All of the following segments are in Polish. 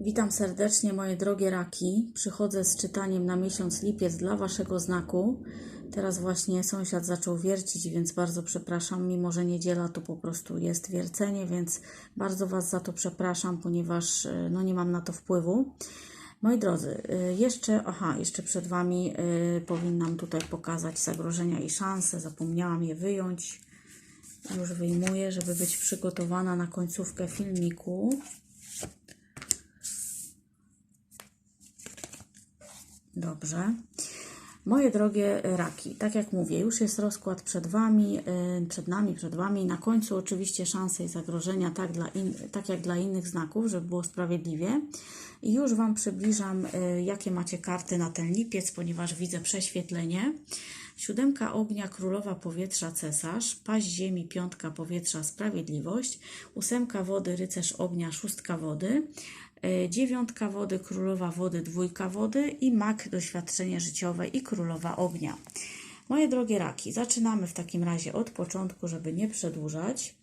Witam serdecznie moje drogie raki. Przychodzę z czytaniem na miesiąc lipiec dla waszego znaku. Teraz właśnie sąsiad zaczął wiercić, więc bardzo przepraszam, mimo że niedziela to po prostu jest wiercenie, więc bardzo was za to przepraszam, ponieważ e, no nie mam na to wpływu. Moi drodzy, y, jeszcze, aha, jeszcze przed Wami y, powinnam tutaj pokazać zagrożenia i szanse. Zapomniałam je wyjąć. Już wyjmuję, żeby być przygotowana na końcówkę filmiku. Dobrze. Moje drogie raki, tak jak mówię, już jest rozkład przed Wami, y, przed nami, przed Wami. Na końcu oczywiście szanse i zagrożenia, tak, dla in, tak jak dla innych znaków, żeby było sprawiedliwie. I już Wam przybliżam, y, jakie macie karty na ten lipiec, ponieważ widzę prześwietlenie. Siódemka ognia, królowa powietrza, cesarz, paść ziemi, piątka powietrza, sprawiedliwość, ósemka wody, rycerz ognia, szóstka wody, dziewiątka wody, królowa wody, dwójka wody i mak, doświadczenie życiowe i królowa ognia. Moje drogie raki, zaczynamy w takim razie od początku, żeby nie przedłużać.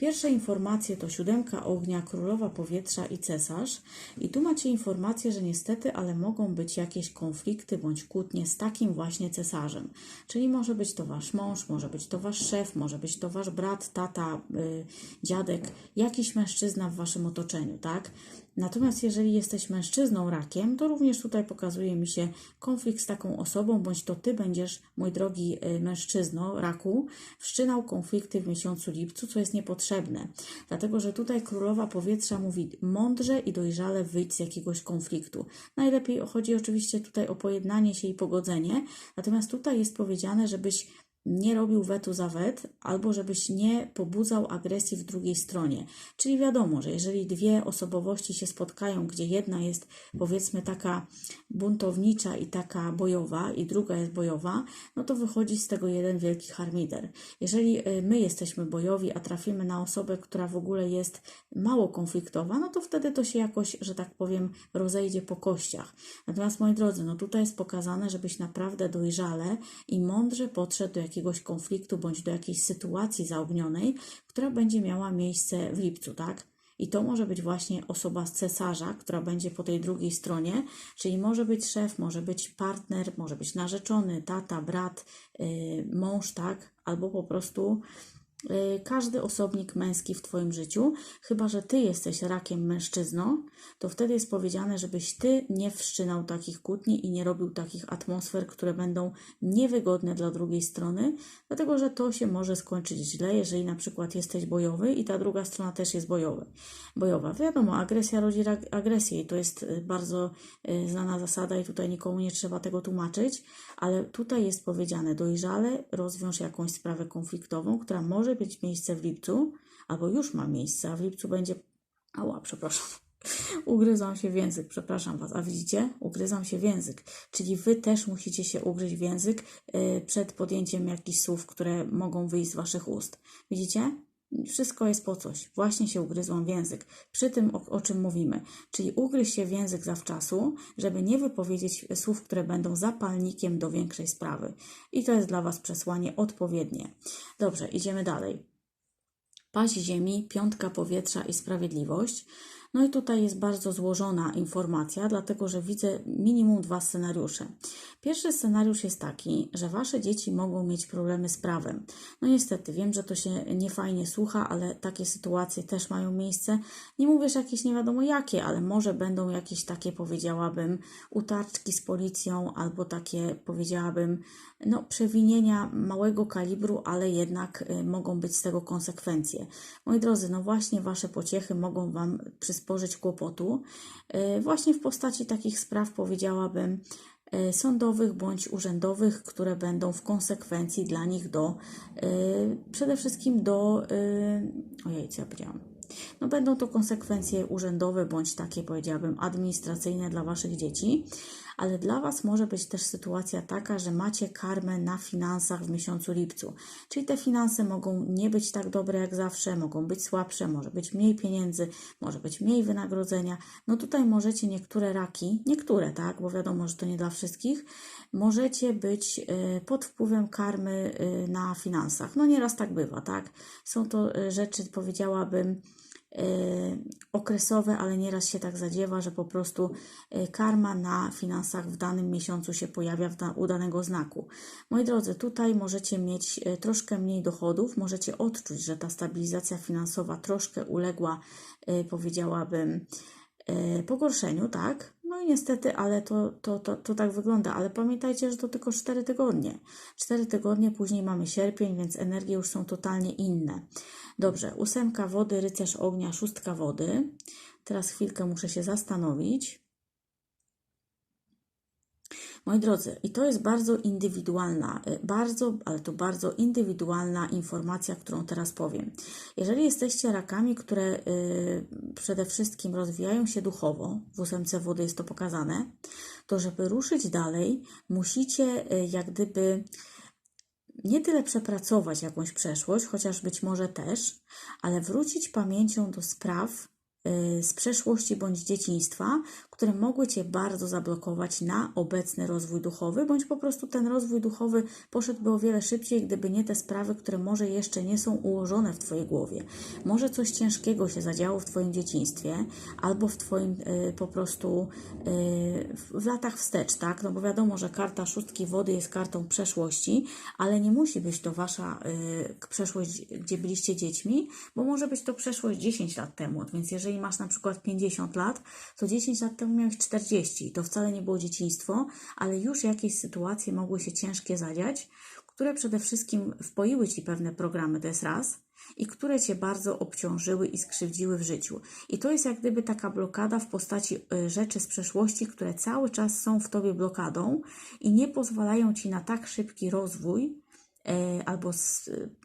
Pierwsze informacje to siódemka ognia, królowa powietrza i cesarz. I tu macie informację, że niestety, ale mogą być jakieś konflikty bądź kłótnie z takim właśnie cesarzem. Czyli może być to wasz mąż, może być to wasz szef, może być to wasz brat, tata, yy, dziadek, jakiś mężczyzna w waszym otoczeniu, tak? Natomiast jeżeli jesteś mężczyzną rakiem, to również tutaj pokazuje mi się konflikt z taką osobą, bądź to ty będziesz, mój drogi y, mężczyzno raku, wszczynał konflikty w miesiącu lipcu, co jest niepotrzebne. Dlatego, że tutaj królowa powietrza mówi mądrze i dojrzale wyjść z jakiegoś konfliktu. Najlepiej chodzi oczywiście tutaj o pojednanie się i pogodzenie, natomiast tutaj jest powiedziane, żebyś nie robił wetu za wet, albo żebyś nie pobudzał agresji w drugiej stronie. Czyli wiadomo, że jeżeli dwie osobowości się spotkają, gdzie jedna jest powiedzmy taka buntownicza i taka bojowa, i druga jest bojowa, no to wychodzi z tego jeden wielki harmider. Jeżeli y, my jesteśmy bojowi, a trafimy na osobę, która w ogóle jest mało konfliktowa, no to wtedy to się jakoś, że tak powiem, rozejdzie po kościach. Natomiast moi drodzy, no tutaj jest pokazane, żebyś naprawdę dojrzale i mądrze podszedł do jakiegoś konfliktu bądź do jakiejś sytuacji zaognionej, która będzie miała miejsce w lipcu, tak? I to może być właśnie osoba z cesarza, która będzie po tej drugiej stronie, czyli może być szef, może być partner, może być narzeczony, tata, brat, yy, mąż, tak? Albo po prostu każdy osobnik męski w Twoim życiu, chyba że Ty jesteś rakiem mężczyzną, to wtedy jest powiedziane, żebyś Ty nie wszczynał takich kłótni i nie robił takich atmosfer, które będą niewygodne dla drugiej strony, dlatego że to się może skończyć źle, jeżeli na przykład jesteś bojowy i ta druga strona też jest bojowy, bojowa. Wiadomo, agresja rodzi agresję i to jest y, bardzo y, znana zasada i tutaj nikomu nie trzeba tego tłumaczyć, ale tutaj jest powiedziane dojrzale rozwiąż jakąś sprawę konfliktową, która może może mieć miejsce w lipcu, albo już ma miejsce, a w lipcu będzie. Ała, przepraszam. Ugryzłam się w język, przepraszam Was. A widzicie? Ugryzłam się w język. Czyli Wy też musicie się ugryźć w język yy, przed podjęciem jakichś słów, które mogą wyjść z Waszych ust. Widzicie? Wszystko jest po coś. Właśnie się ugryzłam w język. Przy tym, o, o, czym mówimy. Czyli ugryź się w język zawczasu, żeby nie wypowiedzieć słów, które będą zapalnikiem do większej sprawy. I to jest dla Was przesłanie odpowiednie. Dobrze, idziemy dalej. Paść ziemi, piątka powietrza i sprawiedliwość. No i tutaj jest bardzo złożona informacja, dlatego że widzę minimum dwa scenariusze. Pierwszy scenariusz jest taki, że wasze dzieci mogą mieć problemy z prawem. No niestety, wiem, że to się niefajnie słucha, ale takie sytuacje też mają miejsce. Nie mówisz jakieś nie wiadomo jakie, ale może będą jakieś takie, powiedziałabym, utarczki z policją albo takie, powiedziałabym, no, przewinienia małego kalibru, ale jednak y, mogą być z tego konsekwencje. Moi drodzy, no właśnie wasze pociechy mogą wam przysporzyć kłopotu, y, właśnie w postaci takich spraw, powiedziałabym, y, sądowych bądź urzędowych, które będą w konsekwencji dla nich do, przede wszystkim do, ojej, co ja powiedziałam, no będą to konsekwencje urzędowe bądź takie, powiedziałabym, administracyjne dla Waszych dzieci, ale dla Was może być też sytuacja taka, że macie karmę na finansach w miesiącu lipcu. Czyli te finanse mogą nie być tak dobre jak zawsze, mogą być słabsze, może być mniej pieniędzy, może być mniej wynagrodzenia. No tutaj możecie niektóre raki, niektóre, tak, bo wiadomo, że to nie dla wszystkich, możecie być y, pod wpływem karmy y, na finansach. No nieraz tak bywa, tak. Są to y, rzeczy, powiedziałabym, okresowe, ale nieraz się tak zadziewa, że po prostu y, karma na finansach w danym miesiącu się pojawia w da, u danego znaku. Moi drodzy, tutaj możecie mieć y, troszkę mniej dochodów, możecie odczuć, że ta stabilizacja finansowa troszkę uległa, y, powiedziałabym, pogorszeniu, tak? No i niestety, ale to, to, to, to tak wygląda. Ale pamiętajcie, że to tylko 4 tygodnie. 4 tygodnie, później mamy sierpień, więc energie już są totalnie inne. Dobrze, ósemka wody, rycerz ognia, szóstka wody. Teraz chwilkę muszę się zastanowić. Moi drodzy, i to jest bardzo indywidualna, y, bardzo, ale to bardzo indywidualna informacja, którą teraz powiem. Jeżeli jesteście rakami, które y, przede wszystkim rozwijają się duchowo, w ósemce wody jest to pokazane, to żeby ruszyć dalej, musicie y, jak gdyby nie tyle przepracować jakąś przeszłość, chociaż być może też, ale wrócić pamięcią do spraw z przeszłości bądź dzieciństwa, które mogły Cię bardzo zablokować na obecny rozwój duchowy, bądź po prostu ten rozwój duchowy poszedłby o wiele szybciej, gdyby nie te sprawy, które może jeszcze nie są ułożone w Twojej głowie. Może coś ciężkiego się zadziało w Twoim dzieciństwie, albo w Twoim y, po prostu y, w latach wstecz, tak? No bo wiadomo, że karta szóstki wody jest kartą przeszłości, ale nie musi być to Wasza y, przeszłość, gdzie byliście dziećmi, bo może być to przeszłość 10 lat temu. Więc jeżeli masz na przykład 50 lat, to 10 lat temu miałeś 40 to wcale nie było dzieciństwo, ale już jakieś sytuacje mogły się ciężkie zadziać, które przede wszystkim wpoiły Ci pewne programy, to jest raz, i które Cię bardzo obciążyły i skrzywdziły w życiu. I to jest jak gdyby taka blokada w postaci y, rzeczy z przeszłości, które cały czas są w Tobie blokadą i nie pozwalają Ci na tak szybki rozwój, E, albo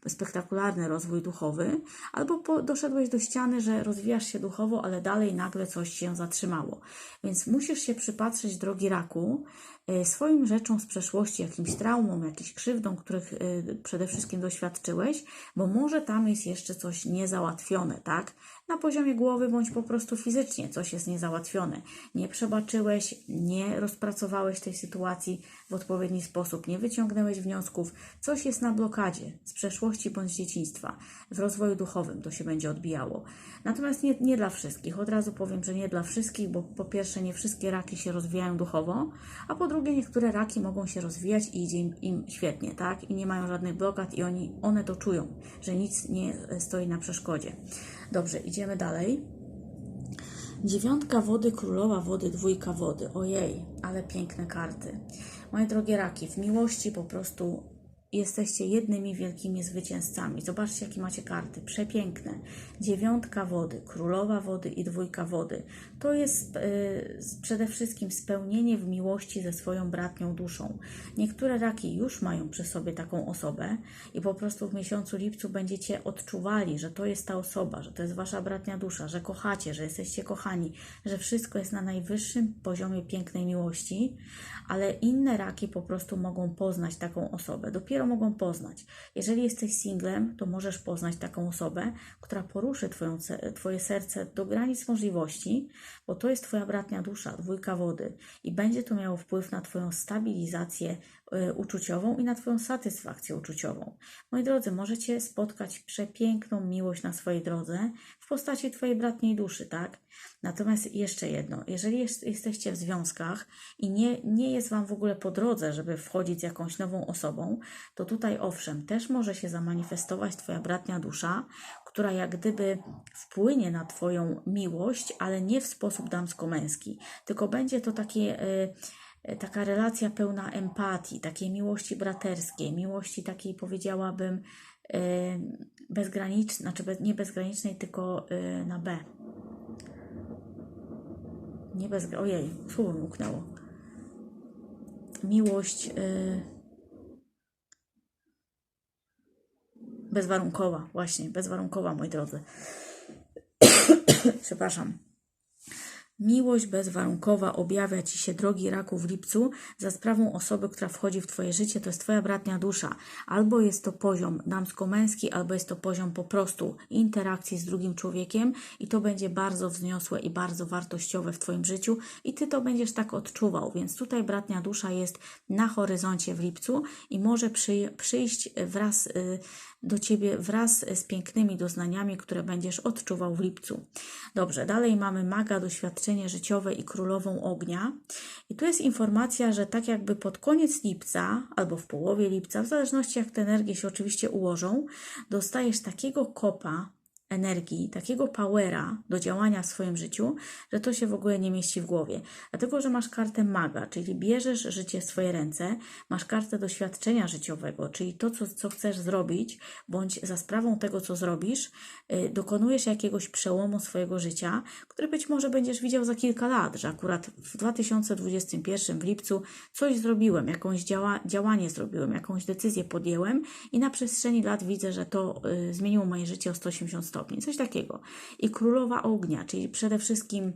spektakularny rozwój duchowy, albo doszedłeś do ściany, że rozwijasz się duchowo, ale dalej nagle coś się zatrzymało. Więc musisz się przypatrzeć, drogi raku, e, swoim rzeczom z przeszłości, jakimś traumom, jakimś krzywdą, których e, przede wszystkim doświadczyłeś, bo może tam jest jeszcze coś niezałatwione, tak? Na poziomie głowy bądź po prostu fizycznie coś jest niezałatwione. Nie przebaczyłeś, nie rozpracowałeś tej sytuacji w odpowiedni sposób, nie wyciągnąłeś wniosków, coś jest na blokadzie z przeszłości bądź dzieciństwa. W rozwoju duchowym to się będzie odbijało. Natomiast nie, nie dla wszystkich. Od razu powiem, że nie dla wszystkich, bo po pierwsze nie wszystkie raki się rozwijają duchowo, a po drugie niektóre raki mogą się rozwijać i idzie im, im świetnie, tak? I nie mają żadnych blokad i oni, one to czują, że nic nie stoi na przeszkodzie. Dobrze, idziemy dalej. Dziewiątka wody, królowa wody, dwójka wody. Ojej, ale piękne karty. Moje drogie raki, w miłości po prostu jesteście jednymi wielkimi zwycięzcami. Zobaczcie, jakie macie karty. Przepiękne. Dziewiątka wody, królowa wody i dwójka wody. To jest yy, przede wszystkim spełnienie w miłości ze swoją bratnią duszą. Niektóre raki już mają przy sobie taką osobę i po prostu w miesiącu lipcu będziecie odczuwali, że to jest ta osoba, że to jest wasza bratnia dusza, że kochacie, że jesteście kochani, że wszystko jest na najwyższym poziomie pięknej miłości, ale inne raki po prostu mogą poznać taką osobę. Dopiero mogą poznać. Jeżeli jesteś singlem, to możesz poznać taką osobę, która poruszy twoją, Twoje serce do granic możliwości, bo to jest Twoja bratnia dusza, dwójka wody i będzie to miało wpływ na Twoją stabilizację uczuciową i na Twoją satysfakcję uczuciową. Moi drodzy, możecie spotkać przepiękną miłość na swojej drodze w postaci Twojej bratniej duszy, tak? Natomiast jeszcze jedno, jeżeli jest, jesteście w związkach i nie, nie jest Wam w ogóle po drodze, żeby wchodzić z jakąś nową osobą, to tutaj owszem, też może się zamanifestować Twoja bratnia dusza, która jak gdyby wpłynie na Twoją miłość, ale nie w sposób damsko-męski, tylko będzie to takie. Y, taka relacja pełna empatii, takiej miłości braterskiej, miłości takiej powiedziałabym y, bezgranicznej, znaczy nie bezgranicznej, tylko y, na B. Nie bez... Ojej, słowo mi uknęło. Miłość... Bezwarunkowa, właśnie, bezwarunkowa, moi drodzy. Przepraszam. Miłość bezwarunkowa objawia Ci się, drogi raku, w lipcu za sprawą osoby, która wchodzi w Twoje życie. To jest Twoja bratnia dusza. Albo jest to poziom damsko-męski, albo jest to poziom po prostu interakcji z drugim człowiekiem i to będzie bardzo wzniosłe i bardzo wartościowe w Twoim życiu i Ty to będziesz tak odczuwał. Więc tutaj bratnia dusza jest na horyzoncie w lipcu i może przy, przyjść wraz y, do Ciebie wraz z pięknymi doznaniami, które będziesz odczuwał w lipcu. Dobrze, dalej mamy maga, doświadczenie życiowe i królową ognia. I tu jest informacja, że tak jakby pod koniec lipca albo w połowie lipca, w zależności jak te energie się oczywiście ułożą, dostajesz takiego kopa energii, takiego powera do działania w swoim życiu, że to się w ogóle nie mieści w głowie. Dlatego, że masz kartę maga, czyli bierzesz życie w swoje ręce, masz kartę doświadczenia życiowego, czyli to, co, co chcesz zrobić, bądź za sprawą tego, co zrobisz, yy, dokonujesz jakiegoś przełomu swojego życia, który być może będziesz widział za kilka lat, że akurat w 2021 w lipcu coś zrobiłem, jakąś działa, działanie zrobiłem, jakąś decyzję podjęłem i na przestrzeni lat widzę, że to yy, zmieniło moje życie o 180 stopni, coś takiego. I królowa ognia, czyli przede wszystkim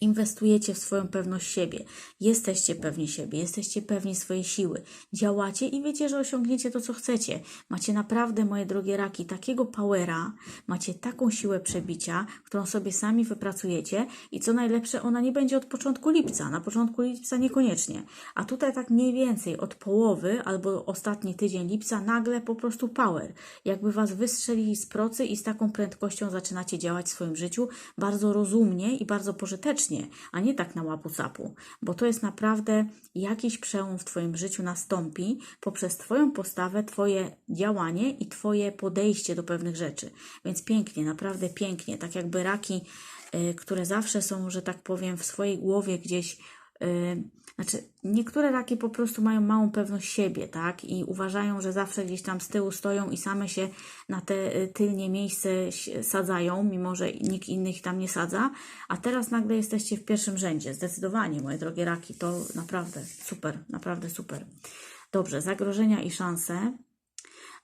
Inwestujecie w swoją pewność siebie, jesteście pewni siebie, jesteście pewni swojej siły, działacie i wiecie, że osiągniecie to, co chcecie. Macie naprawdę, moje drogie raki, takiego powera, macie taką siłę przebicia, którą sobie sami wypracujecie i co najlepsze, ona nie będzie od początku lipca, na początku lipca niekoniecznie, a tutaj tak mniej więcej od połowy albo ostatni tydzień lipca nagle po prostu power, jakby was wystrzelili z procy i z taką prędkością zaczynacie działać w swoim życiu bardzo rozumnie i bardzo pożytecznie a nie tak na łapu capu, bo to jest naprawdę jakiś przełom w Twoim życiu nastąpi poprzez Twoją postawę, Twoje działanie i Twoje podejście do pewnych rzeczy. Więc pięknie, naprawdę pięknie, tak jakby raki, y, które zawsze są, że tak powiem, w swojej głowie gdzieś znaczy, niektóre raki po prostu mają małą pewność siebie, tak? I uważają, że zawsze gdzieś tam z tyłu stoją i same się na te y, tylnie miejsce sadzają, mimo że nikt innych tam nie sadza. A teraz nagle jesteście w pierwszym rzędzie. Zdecydowanie, moje drogie raki, to naprawdę super, naprawdę super. Dobrze, zagrożenia i szanse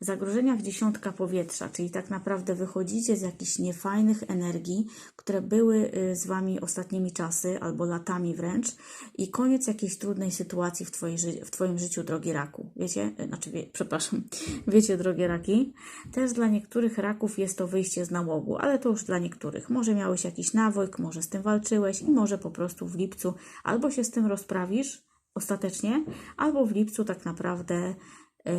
zagrożeniach dziesiątka powietrza, czyli tak naprawdę wychodzicie z jakichś niefajnych energii, które były y, z Wami ostatnimi czasy albo latami wręcz i koniec jakiejś trudnej sytuacji w, twojej, w Twoim życiu, drogi raku. Wiecie? Y, znaczy, wie, przepraszam, wiecie, drogie raki? Też dla niektórych raków jest to wyjście z nałogu, ale to już dla niektórych. Może miałeś jakiś nawojk, może z tym walczyłeś i może po prostu w lipcu albo się z tym rozprawisz ostatecznie, albo w lipcu tak naprawdę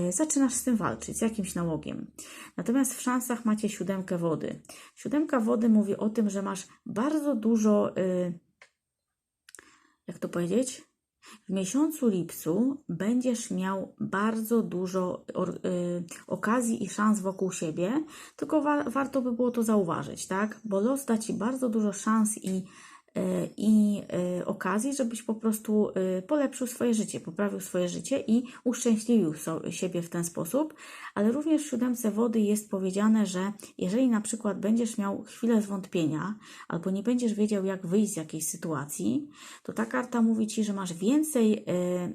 zaczynasz z tym walczyć, z jakimś nałogiem. Natomiast w szansach macie siódemkę wody. Siódemka wody mówi o tym, że masz bardzo dużo, e, jak to powiedzieć? W miesiącu lipcu będziesz miał bardzo dużo e, okazji i szans wokół siebie, tylko wa warto by było to zauważyć, tak? Bo los da ci bardzo dużo szans i i e, okazji, żebyś po prostu e, polepszył swoje życie, poprawił swoje życie i uszczęśliwił siebie w ten sposób. Ale również w siódemce wody jest powiedziane, że jeżeli na przykład będziesz miał chwilę zwątpienia albo nie będziesz wiedział, jak wyjść z jakiejś sytuacji, to ta karta mówi ci, że masz więcej, e,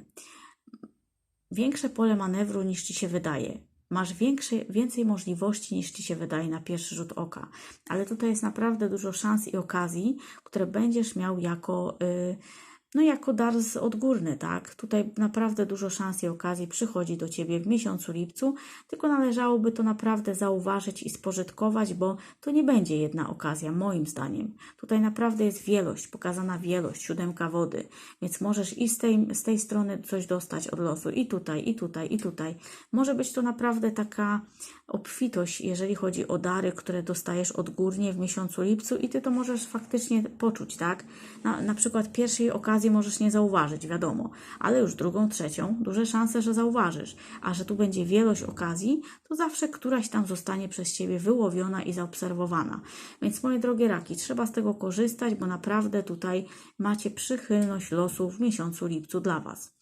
większe pole manewru niż ci się wydaje masz większy, więcej możliwości niż ci się wydaje na pierwszy rzut oka. Ale tutaj jest naprawdę dużo szans i okazji, które będziesz miał jako. No jako dar odgórny, tak? Tutaj naprawdę dużo szans i okazji przychodzi do Ciebie w miesiącu lipcu, tylko należałoby to naprawdę zauważyć i spożytkować, bo to nie będzie jedna okazja, moim zdaniem. Tutaj naprawdę jest wielość, pokazana wielość, siódemka wody, więc możesz i z tej, z tej strony coś dostać od losu, i tutaj, i tutaj, i tutaj. Może być to naprawdę taka obfitość, jeżeli chodzi o dary, które dostajesz odgórnie w miesiącu lipcu i Ty to możesz faktycznie poczuć, tak? Na, na przykład pierwszej okazji możesz nie zauważyć, wiadomo, ale już drugą, trzecią, duże szanse, że zauważysz, a że tu będzie wielość okazji, to zawsze któraś tam zostanie przez Ciebie wyłowiona i zaobserwowana. Więc moje drogie raki, trzeba z tego korzystać, bo naprawdę tutaj macie przychylność losu w miesiącu lipcu dla Was.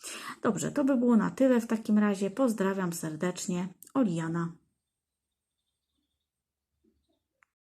Dobrze, to by było na tyle w takim razie. Pozdrawiam serdecznie. Oliana.